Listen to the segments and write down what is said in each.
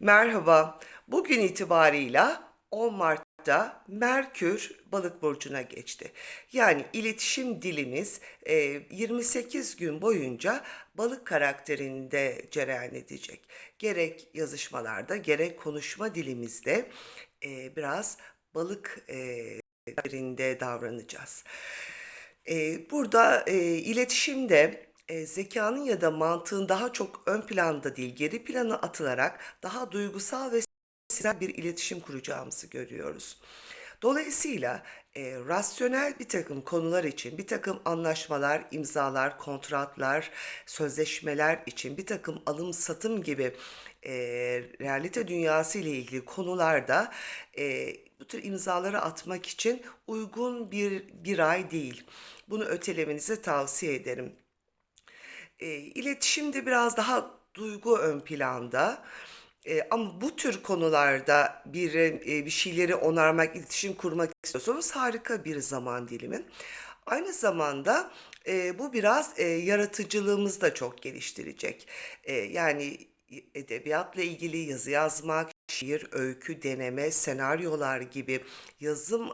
Merhaba. Bugün itibarıyla 10 Mart'ta Merkür Balık burcuna geçti. Yani iletişim dilimiz e, 28 gün boyunca balık karakterinde cereyan edecek. Gerek yazışmalarda gerek konuşma dilimizde e, biraz balık e, karakterinde davranacağız. E, burada e, iletişimde e, zekanın ya da mantığın daha çok ön planda değil, geri plana atılarak daha duygusal ve sezgisel bir iletişim kuracağımızı görüyoruz. Dolayısıyla e, rasyonel bir takım konular için, bir takım anlaşmalar, imzalar, kontratlar, sözleşmeler için, bir takım alım satım gibi e, realite dünyası ile ilgili konularda e, bu tür imzaları atmak için uygun bir bir ay değil. Bunu ötelemenizi tavsiye ederim. E, iletişimde biraz daha duygu ön planda. E, ama bu tür konularda bir e, bir şeyleri onarmak, iletişim kurmak istiyorsanız harika bir zaman dilimi. Aynı zamanda e, bu biraz e, yaratıcılığımızı da çok geliştirecek. E, yani edebiyatla ilgili yazı yazmak, şiir, öykü, deneme, senaryolar gibi yazım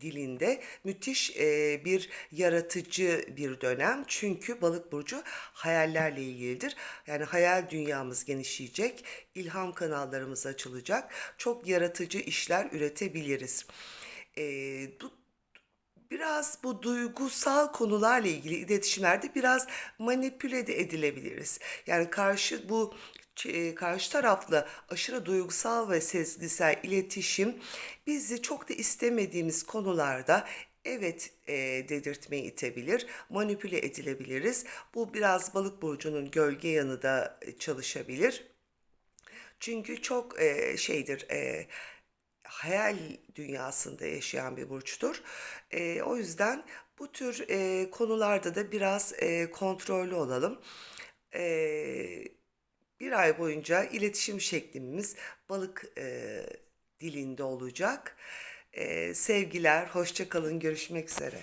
dilinde müthiş e, bir yaratıcı bir dönem. Çünkü balık burcu hayallerle ilgilidir. Yani hayal dünyamız genişleyecek, ilham kanallarımız açılacak. Çok yaratıcı işler üretebiliriz. E, bu Biraz bu duygusal konularla ilgili iletişimlerde biraz manipüle de edilebiliriz. Yani karşı bu karşı tarafla aşırı duygusal ve sezgisel iletişim bizi çok da istemediğimiz konularda evet e, dedirtmeye itebilir, manipüle edilebiliriz. Bu biraz balık burcunun gölge yanı da çalışabilir. Çünkü çok e, şeydir, e, hayal dünyasında yaşayan bir burçtur. E, o yüzden bu tür e, konularda da biraz e, kontrollü olalım. E, bir ay boyunca iletişim şeklimiz balık e, dilinde olacak. E, sevgiler, hoşça kalın, görüşmek üzere.